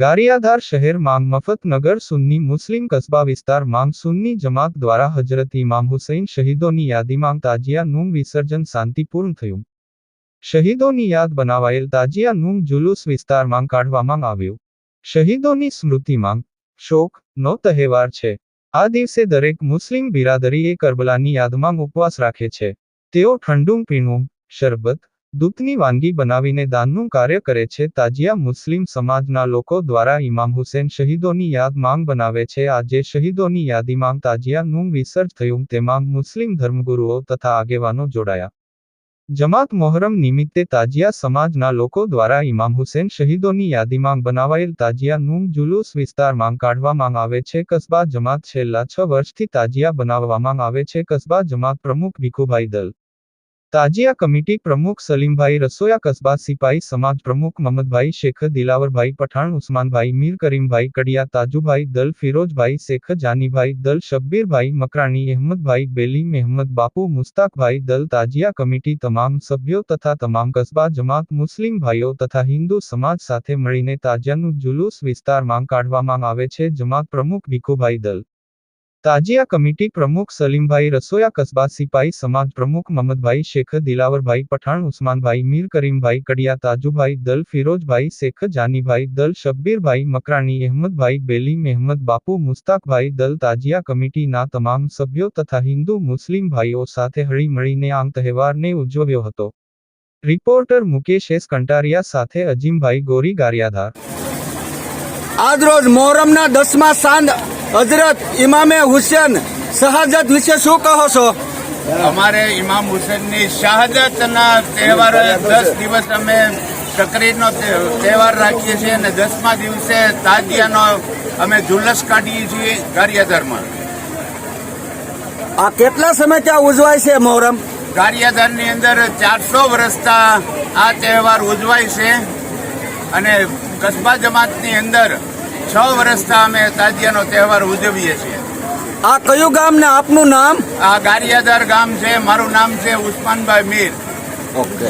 ગારિયાધાર શહેર માંગ મફતનગર સુન્ની મુસ્લિમ કસ્બા વિસ્તાર માંગ સુન્ની જમાત દ્વારા હજરત ઇમામ હુસૈન શહીદોની યાદીમાં તાજિયાનું વિસર્જન શાંતિપૂર્ણ થયું. શહીદોની યાદ બનાવાયેલ તાજિયાનું જુલુસ વિસ્તારમાં કાઢવામાં આવ્યું. શહીદોની સ્મૃતિમાં શોક નો તહેવાર છે. આ દિવસે દરેક મુસ્લિમ બિરાદરીએ કરબલાની યાદમાં ઉપવાસ રાખે છે. તેઓ ઠંડુ, પીણું, શરબત દૂધની વાનગી બનાવીને દાનનું કાર્ય કરે છે, તાજિયા મુસ્લિમ સમાજના લોકો દ્વારા ઇમામ હુસેન શહીદોની યાદ માંગ બનાવે છે. આજે શહીદોની યાદીમાં તાજિયાનું વિસર્જ થયું. તેમાં મુસ્લિમ ધર્મગુરુઓ તથા આગેવાનો જોડાયા. જમાત મોહરમ નિમિત્તે તાજિયા સમાજના લોકો દ્વારા ઇમામ હુસેન શહીદોની યાદીમાં બનાવાયેલ તાજિયાનું જુલુસ વિસ્તારમાં કાઢવામાં આવે છે. કસ્બા જમાત છેલ્લા છ વર્ષથી તાજિયા બનાવવામાં આવે છે. કસ્બા જમાત પ્રમુખ ભીખુભાઈ દલ તાજિયા કમિટી પ્રમુખ સલીમભાઈ રસોયા કસ્બા સિપાઈ સમાજ પ્રમુખ મમદભાઈ શેખ, દિલાવરભાઈ પઠાણ, ઉસ્માનભાઈ મીર, કરીમભાઈ કડિયા, તાજુભાઈ દલ, ફિરોજભાઈ શેખ, જાનીભાઈ દલ, શબ્બીરભાઈ મકરાણી, અહેમદભાઈ બેલી, મહેમદ બાપુ, મુસ્તાકભાઈ દલ, તાજિયા કમિટી તમામ સભ્યો તથા તમામ કસ્બા જમાત, મુસ્લિમ ભાઈઓ તથા હિન્દુ સમાજ સાથે મળીને તાજિયાનું જુલુસ વિસ્તારમાં કાઢવામાં આવે છે, જમાત પ્રમુખ ભીખુભાઈ દલ. તાજિયા કમિટી પ્રમુખ સલીમભાઈ રસોયા કસ્બા સિપાઈ સમાજ પ્રમુખ મમદભાઈ શેખ, દિલાવરભાઈ પઠાણ, ઉસ્માનભાઈ મીર, કરીમભાઈ કડિયા, તાજુભાઈ દલ, ફિરોજભાઈ શેખ, જાનીભાઈ દલ, શબ્બીરભાઈ મકરાણી, અહેમદભાઈ બેલી, મહેમદ બાપુ, મુસ્તાકભાઈ દલ, તાજિયા કમિટીના તમામ સભ્યો તથા હિન્દુ મુસ્લિમ ભાઈઓ સાથે હળીમળીને આ તહેવારને ઉજવ્યો હતો. રિપોર્ટર મુકેશ એસ કંટારિયા સાથે અજીમભાઈ ગોરી ગારિયાધાર આજરોજ મોહરમના દસમા સાંજ હજરત ઇમામે હુસેન શહાદત વિશે શું કહો છો? અમારે ઇમામ હુસેનની શહાદતના તહેવાર દસ દિવસ અમે તકરીરનો તહેવાર રાખીએ છીએ અને દસમા દિવસે તાજિયાનો અમે જુલ્લસ કાઢીએ છીએ ગારિયાધારમાં. આ કેટલા સમય ત્યાં ઉજવાય છે મોહરમ? ગારિયાધારની અંદર ચારસો વર્ષતા આ તહેવાર ઉજવાય છે અને કસ્બા જમાતની અંદર છ વર્ષથી અમે તાજિયાનો તહેવાર ઉજવીએ છીએ. આ કયું ગામ ને આપનું નામ? આ ગારિયાદાર ગામ છે મારું નામ છે ઉસ્માનભાઈ મીર. ઓકે